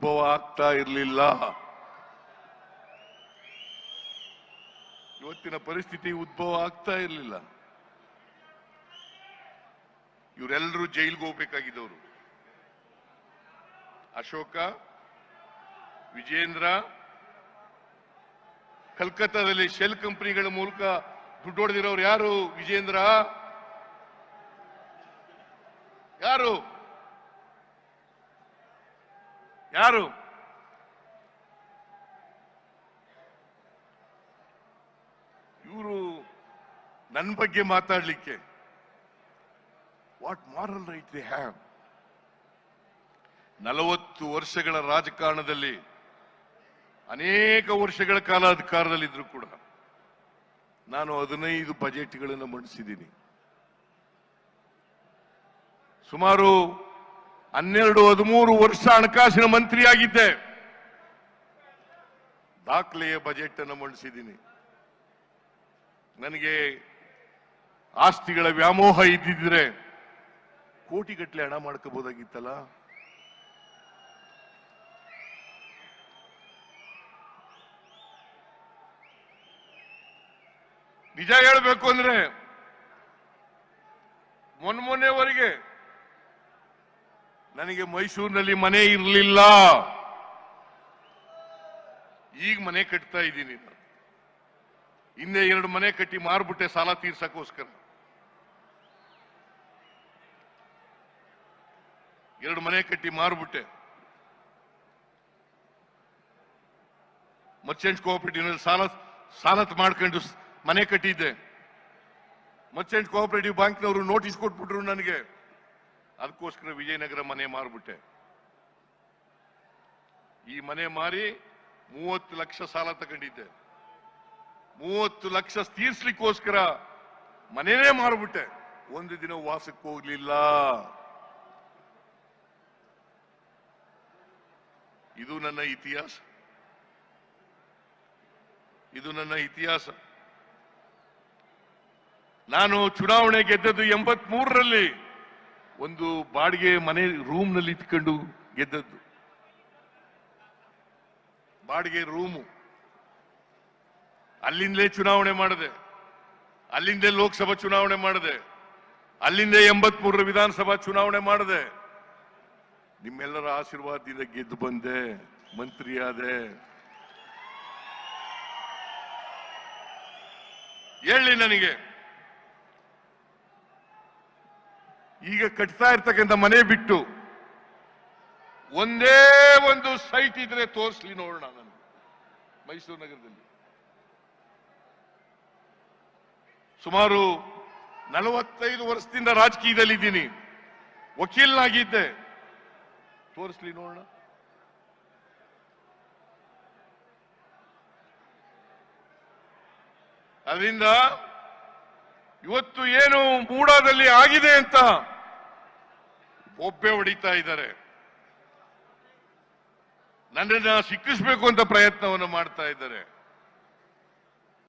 ಉದ್ಭವ ಆಗ್ತಾ ಇರಲಿಲ್ಲ. ಇವತ್ತಿನ ಪರಿಸ್ಥಿತಿ ಉದ್ಭವ ಆಗ್ತಾ ಇರಲಿಲ್ಲ. ಇವರೆಲ್ಲರೂ ಜೈಲ್ಗೆ ಹೋಗ್ಬೇಕಾಗಿದ್ದವರು. ಅಶೋಕ, ವಿಜೇಂದ್ರ, ಕಲ್ಕತ್ತಾದಲ್ಲಿ ಶೆಲ್ ಕಂಪನಿಗಳ ಮೂಲಕ ದುಡ್ಡು ಹೊಡೆದಿರೋರು ಯಾರು? ವಿಜೇಂದ್ರ? ಯಾರು? ಯಾರು? ಇವರು ನನ್ನ ಬಗ್ಗೆ ಮಾತಾಡ್ಲಿಕ್ಕೆ. What moral right the have ನಲವತ್ತು ವರ್ಷಗಳ ರಾಜಕಾರಣದಲ್ಲಿ, ಅನೇಕ ವರ್ಷಗಳ ಕಾಲ ಅಧಿಕಾರದಲ್ಲಿದ್ರು ಕೂಡ ನಾನು ಹದಿನೈದು ಬಜೆಟ್ಗಳನ್ನು ಮಂಡಿಸಿದ್ದೀನಿ. ಸುಮಾರು ಹನ್ನೆರಡು, ಹದಿಮೂರು ವರ್ಷ ಹಣಕಾಸಿನ ಮಂತ್ರಿಯಾಗಿದ್ದೆ. ದಾಖಲೆಯ ಬಜೆಟ್ ಅನ್ನು ಮಂಡಿಸಿದ್ದೀನಿ. ನನಗೆ ಆಸ್ತಿಗಳ ವ್ಯಾಮೋಹ ಇದ್ದಿದ್ರೆ ಕೋಟಿಗಟ್ಟಲೆ ಹಣ ಮಾಡ್ಕೋಬಹುದಾಗಿತ್ತಲ್ಲ ನಿಜ ಹೇಳಬೇಕು ಅಂದ್ರೆ ಮೊನ್ನೆ ಮೊನ್ನೆವರೆಗೆ ನನಗೆ ಮೈಸೂರಿನಲ್ಲಿ ಮನೆ ಇರಲಿಲ್ಲ. ಈಗ ಮನೆ ಕಟ್ತಾ ಇದ್ದೀನಿ ನಾನು. ಹಿಂದೆ ಎರಡು ಮನೆ ಕಟ್ಟಿ ಮಾರ್ಬಿಟ್ಟೆ ಸಾಲ ತೀರ್ಸಕ್ಕೋಸ್ಕರ. ಎರಡು ಮನೆ ಕಟ್ಟಿ ಮಾರ್ಬಿಟ್ಟೆ. ಮರ್ಚೆಂಟ್ ಕೋಆಪರೇಟಿವ್ ಸಾಲ ಸಾಲ ಮಾಡ್ಕೊಂಡು ಮನೆ ಕಟ್ಟಿದ್ದೆ. ಮರ್ಚೆಂಟ್ ಕೋಆಪರೇಟಿವ್ ಬ್ಯಾಂಕ್ನವರು ನೋಟಿಸ್ ಕೊಟ್ಬಿಟ್ರು ನನಗೆ. ಅದಕ್ಕೋಸ್ಕರ ವಿಜಯನಗರ ಮನೆ ಮಾರ್ಬಿಟ್ಟೆ. ಈ ಮನೆ ಮಾರಿ ಮೂವತ್ತು ಲಕ್ಷ ಸಾಲ ತಗೊಂಡಿದ್ದೆ. ಮೂವತ್ತು ಲಕ್ಷ ತೀರ್ಸ್ಲಿಕ್ಕೋಸ್ಕರ ಮನೆನೇ ಮಾರ್ಬಿಟ್ಟೆ. ಒಂದು ದಿನ ವಾಸಕ್ಕೆ ಹೋಗ್ಲಿಲ್ಲ. ಇದು ನನ್ನ ಇತಿಹಾಸ. ಇದು ನನ್ನ ಇತಿಹಾಸ. ನಾನು ಚುನಾವಣೆ ಗೆದ್ದದ್ದು ಎಂಬತ್ ಮೂರರಲ್ಲಿ ಒಂದು ಬಾಡಿಗೆ ಮನೆ ರೂಮ್ನಲ್ಲಿ ಇಟ್ಕೊಂಡು ಗೆದ್ದದ್ದು. ಬಾಡಿಗೆ ರೂಮು. ಅಲ್ಲಿಂದಲೇ ಚುನಾವಣೆ ಮಾಡಿದೆ, ಅಲ್ಲಿಂದಲೇ ಲೋಕಸಭಾ ಚುನಾವಣೆ ಮಾಡಿದೆ ಅಲ್ಲಿಂದೇ ಎಂಬತ್ ಮೂರರ ವಿಧಾನಸಭಾ ಚುನಾವಣೆ ಮಾಡಿದೆ, ನಿಮ್ಮೆಲ್ಲರ ಆಶೀರ್ವಾದದಿಂದ ಗೆದ್ದು ಬಂದೆ, ಮಂತ್ರಿಯಾದೆ. ಹೇಳಿ ನನಗೆ. ಈಗ ಕಟ್ತಾ ಇರ್ತಕ್ಕಂಥ ಮನೆ ಬಿಟ್ಟು ಒಂದೇ ಒಂದು ಸೈಟ್ ಇದ್ರೆ ತೋರಿಸ್ಲಿ ನೋಡೋಣ ನಾನು, ಮೈಸೂರು ನಗರದಲ್ಲಿ. ಸುಮಾರು ನಲವತ್ತೈದು ವರ್ಷದಿಂದ ರಾಜಕೀಯದಲ್ಲಿದ್ದೀನಿ. ವಕೀಲನಾಗಿದ್ದೆ. ತೋರಿಸ್ಲಿ ನೋಡೋಣ. ಅದರಿಂದ ಇವತ್ತು ಏನು ಮೂಡಾದಲ್ಲಿ ಆಗಿದೆ ಅಂತ ಒಬ್ಬೆ ಹೊಡಿತಾ ಇದ್ದಾರೆ. ನನ್ನನ್ನ ಸಿಕ್ಕಿಸ್ಬೇಕು ಅಂತ ಪ್ರಯತ್ನವನ್ನು ಮಾಡ್ತಾ ಇದ್ದಾರೆ.